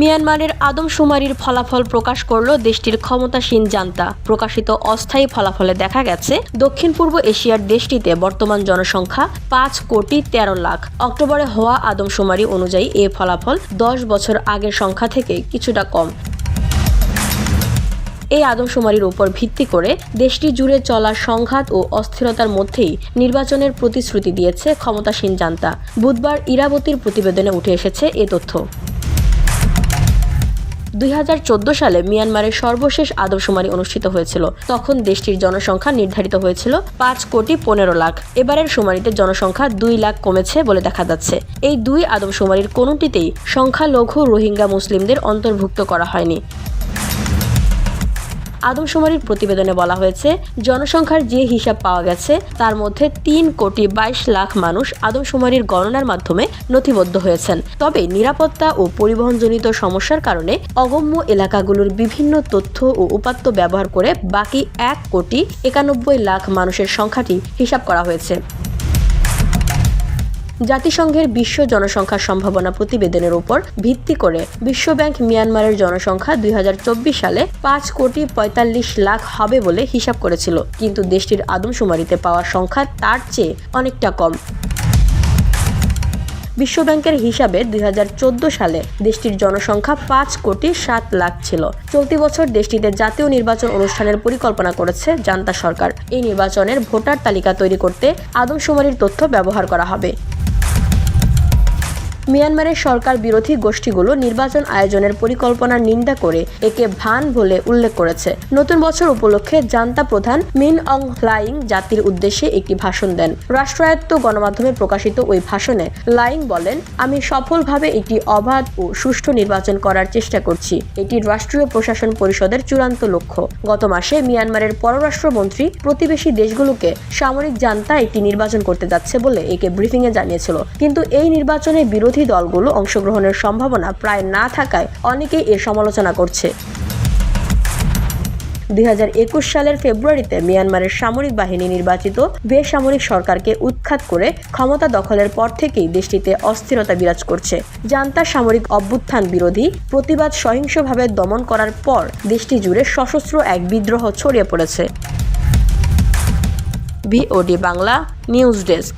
মিয়ানমারের আদমশুমারির ফলাফল প্রকাশ করল দেশটির ক্ষমতাসীন জান্তা। প্রকাশিত অস্থায়ী ফলাফলে দেখা গেছে দক্ষিণ পূর্ব এশিয়ার দেশটিতে বর্তমান জনসংখ্যা পাঁচ কোটি তেরো লাখ। অক্টোবরে হওয়া আদমশুমারি অনুযায়ী এ ফলাফল দশ বছর আগের সংখ্যা থেকে কিছুটা কম। এই আদমশুমারির উপর ভিত্তি করে দেশটি জুড়ে চলা সংঘাত ও অস্থিরতার মধ্যেই নির্বাচনের প্রতিশ্রুতি দিয়েছে ক্ষমতাসীন জান্তা। বুধবার ইরাবতীর প্রতিবেদনে উঠে এসেছে এ তথ্য। দুই হাজার চোদ্দ সালে মিয়ানমারের সর্বশেষ আদমশুমারি অনুষ্ঠিত হয়েছিল। তখন দেশটির জনসংখ্যা নির্ধারিত হয়েছিল পাঁচ কোটি পনেরো লাখ। এবারের শুমারিতে জনসংখ্যা দুই লাখ কমেছে বলে দেখা যাচ্ছে। এই দুই আদমশুমারির কোনোটিতেই সংখ্যালঘু রোহিঙ্গা মুসলিমদের অন্তর্ভুক্ত করা হয়নি। আদমশুমারির প্রতিবেদনে বলা হয়েছে, জনসংখ্যার যে হিসাব পাওয়া গেছে, তার মধ্যে তিন কোটি বাইশ লাখ মানুষ আদমশুমারির গণনার মাধ্যমে নথিবদ্ধ হয়েছেন। তবে নিরাপত্তা ও পরিবহনজনিত সমস্যার কারণে অগম্য এলাকাগুলোর বিভিন্ন তথ্য ও উপাত্ত ব্যবহার করে বাকি এক কোটি একানব্বই লাখ মানুষের সংখ্যাটি হিসাব করা হয়েছে। জাতিসংঘের বিশ্ব জনসংখ্যা সম্ভাবনা প্রতিবেদনের উপর ভিত্তি করে বিশ্বব্যাংক মিয়ানমারের জনসংখ্যা দুই হাজার চব্বিশ সালে পাঁচ কোটি পঁয়তাল্লিশ লাখ হবে বলে হিসাব করেছিল। কিন্তু দেশটির আদমশুমারিতে পাওয়া সংখ্যা তার চেয়ে অনেকটা কম। বিশ্বব্যাংকের হিসাবে দুই হাজার চোদ্দ সালে দেশটির জনসংখ্যা পাঁচ কোটি সাত লাখ ছিল। চলতি বছর দেশটিতে জাতীয় নির্বাচন অনুষ্ঠানের পরিকল্পনা করেছে জান্তা সরকার। এই নির্বাচনের ভোটার তালিকা তৈরি করতে আদমশুমারির তথ্য ব্যবহার করা হবে। মিয়ানমারের সরকার বিরোধী গোষ্ঠীগুলো নির্বাচন আয়োজনের পরিকল্পনার নিন্দা করে একে ভান বলে উল্লেখ করেছে। নতুন বছর উপলক্ষে জান্তা প্রধান মিন অং লাইং জাতির উদ্দেশ্যে একটি ভাষণ দেন। রাষ্ট্রায়ত্ত গণমাধ্যমে প্রকাশিত ওই ভাষণে লাইং বলেন, আমি সফলভাবে একটি অবাধ ও সুষ্ঠু নির্বাচন করার চেষ্টা করছি। এটি রাষ্ট্রীয় প্রশাসন পরিষদের চূড়ান্ত লক্ষ্য। গত মাসে মিয়ানমারের পররাষ্ট্রমন্ত্রী প্রতিবেশী দেশগুলোকে সামরিক জান্তা একটি নির্বাচন করতে যাচ্ছে বলে একে ব্রিফিংয়ে জানিয়েছিল। কিন্তু এই নির্বাচনে বিরোধী দলগুলো অংশগ্রহণের সম্ভাবনা প্রায় না থাকায় অনেকেই এর সমালোচনা করছে। দুই হাজার একুশ সালের ফেব্রুয়ারিতে মিয়ানমারের সামরিক বাহিনী নির্বাচিত বেসামরিক সরকারকে উৎখাত করে ক্ষমতা দখলের পর থেকেই দেশটিতে অস্থিরতা বিরাজ করছে। জান্তা সামরিক অভ্যুত্থান বিরোধী প্রতিবাদ সহিংসভাবে দমন করার পর দেশটি জুড়ে সশস্ত্র এক বিদ্রোহ ছড়িয়ে পড়েছে। VOD Bangla news desk.